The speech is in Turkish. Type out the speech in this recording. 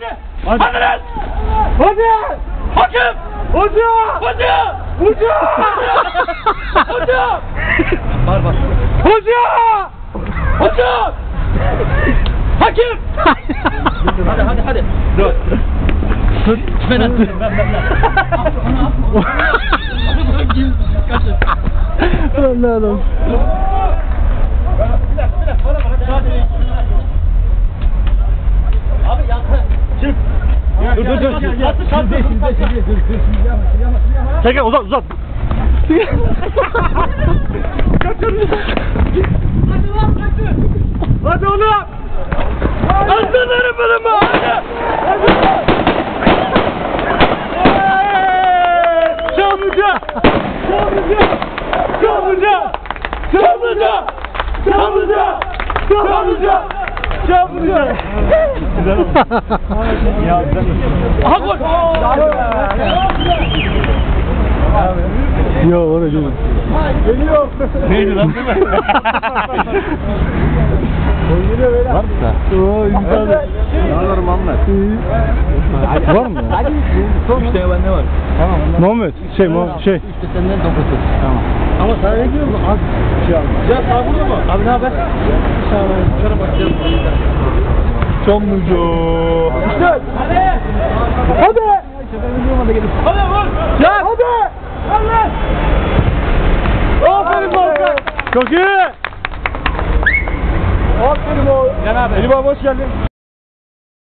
hadi. Hadi lan. Hadi! Hakem. Hoca! Hoca. Hoca! Hoca. Var bak. Hoca! Hoca. Hakem. Hadi hadi hadi. Dur. Tut. Ben atıyorum ben ben ben. Bırak gel. Kaçın. Allah Allah. Dur dur dur. Atı kaldı. Çekil uzat uzat. Hadi oğlum. Aslanlarım benim be. Çamlıca! Çamlıca! Çamlıca! Çamlıca! Çamlıca! Çamlıca! Çamlıca! Güzel oldu. Ya güzel Aha gol. Yo oraya değil. Geliyor. Neydi lan değil mi? Böyle. Var mı da? Oo imzalı. Ne var Muhammed? Var mı? Üç tane bende var. Tamam. Muhammed şey mu şey. Üç de senden dokuzu. Tamam. Ama sen ne diyorsun? Az şey alma. Ya sağ mı? Abi ne haber? Bakacağım. Çamlıca. İşte. Hadi. Hadi vur. Ya hadi. Hadi. Aferin Volkan. Çok iyi. Aferin oğlum. Gel abi. Elim abi hoş geldin.